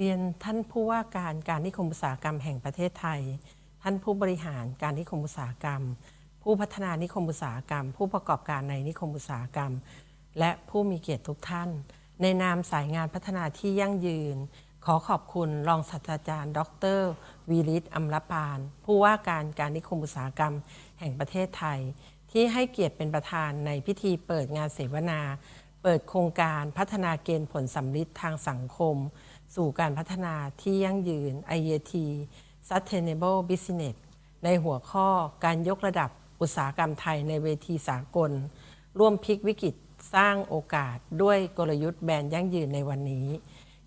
เรียนท่านผู้ว่าการการนิคมอุตสาหกรรมแห่งประเทศไทย ท่านผู้บริหารการนิคมอุตสาหกรรม ผู้พัฒนานิคมอุตสาหกรรม ผู้ประกอบการในนิคมอุตสาหกรรม และผู้มีเกียรติทุกท่าน ในนามสายงานพัฒนาที่ยั่งยืน ขอขอบคุณรองศาสตราจารย์ ดรวีริศอัมรปาน ผู้ว่าการการนิคมอุตสาหกรรม แห่งประเทศไทย ที่ให้เกียรติเป็นประธานในพิธีเปิดงานเสวนา เปิดโครงการพัฒนาเกณฑ์ผลสำลิดทางสังคม สู่การพัฒนาที่ยั่งยืน IAT Sustainable Business ในหัวข้อการยกระดับอุตสาหกรรมไทยในเวทีสากล ร่วมพลิกวิกฤตสร้างโอกาสด้วยกลยุทธ์แบรนด์ยั่งยืนในวันนี้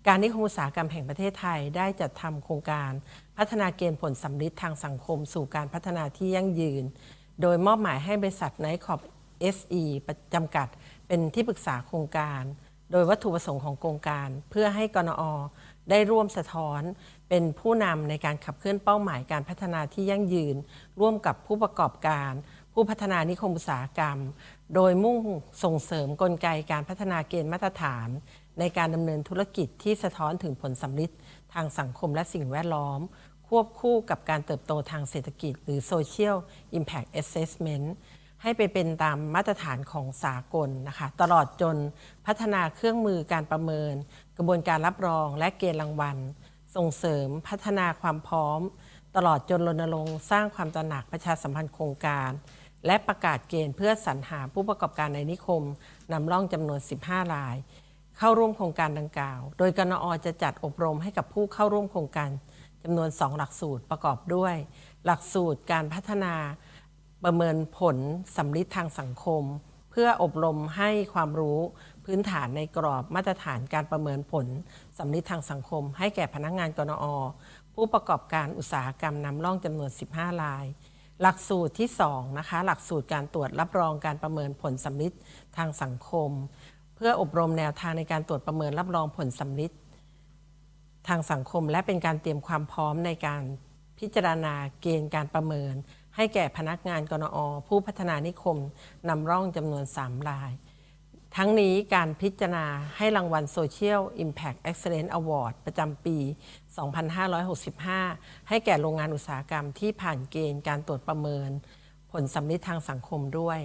การนิคมอุตสาหกรรมแห่งประเทศไทยได้จัดทำโครงการพัฒนาเกณฑ์ผลสำลิดทางสังคม สู่การพัฒนาที่ยั่งยืน โดยมอบหมายให้บริษัทไนท์คอป SE จำกัด เป็นที่ปรึกษาโครงการ โดยวัตถุประสงค์ของโครงการ เพื่อให้กนอได้ร่วมสะท้อนเป็นผู้นำในการขับเคลื่อนเป้าหมายการพัฒนาที่ยั่งยืน ร่วมกับผู้ประกอบการ ผู้พัฒนานิคมอุตสาหกรรม โดยมุ่งส่งเสริมกลไกการพัฒนาเกณฑ์มาตรฐาน ในการดำเนินธุรกิจที่สะท้อนถึงผลสำลิดทางสังคมและสิ่งแวดล้อม ควบคู่กับการเติบโตทางเศรษฐกิจ หรือ Social Impact Assessment ให้ไปเป็นตามมาตรฐานของสากลนะคะ ตลอดจนพัฒนาเครื่องมือการประเมิน กระบวนการรับรองและเกณฑ์รางวัล ส่งเสริมพัฒนาความพร้อม ตลอดจนรณรงค์สร้างความตระหนักประชาสัมพันธ์โครงการ และประกาศเกณฑ์เพื่อสรรหาผู้ประกอบการในนิคมนำร่องจำนวน 15 ราย เข้าร่วมโครงการดังกล่าว โดยกนอจะจัดอบรมให้กับผู้เข้าร่วมโครงการจำนวน 2 หลักสูตรประกอบด้วย หลักสูตรการพัฒนา ประเมินผลสำลิดทางสังคม เพื่ออบรมให้ความรู้พื้นฐานในกรอบมาตรฐานการประเมินผลสำลิดทางสังคม ให้แก่พนักงานกนอ ผู้ประกอบการอุตสาหกรรมนำร่องจำนวน 15 ราย หลักสูตรที่ 2 นะคะ หลักสูตรการตรวจรับรองการประเมินผลสำลิดทางสังคม เพื่ออบรมแนวทางในการตรวจประเมินรับรองผลสำลิดทางสังคม และเป็นการเตรียมความพร้อมในการ พิจารณาเกณฑ์การประเมิน ให้แก่พนักงานกนอ ผู้พัฒนานิคมนำร่องจำนวน 3 ราย ทั้งนี้การพิจารณาให้รางวัล Social Impact Excellence Award ประจำปี 2565 ให้แก่โรงงานอุตสาหกรรมที่ผ่านเกณฑ์การตรวจประเมิน ผลสำลิดทางสังคมด้วย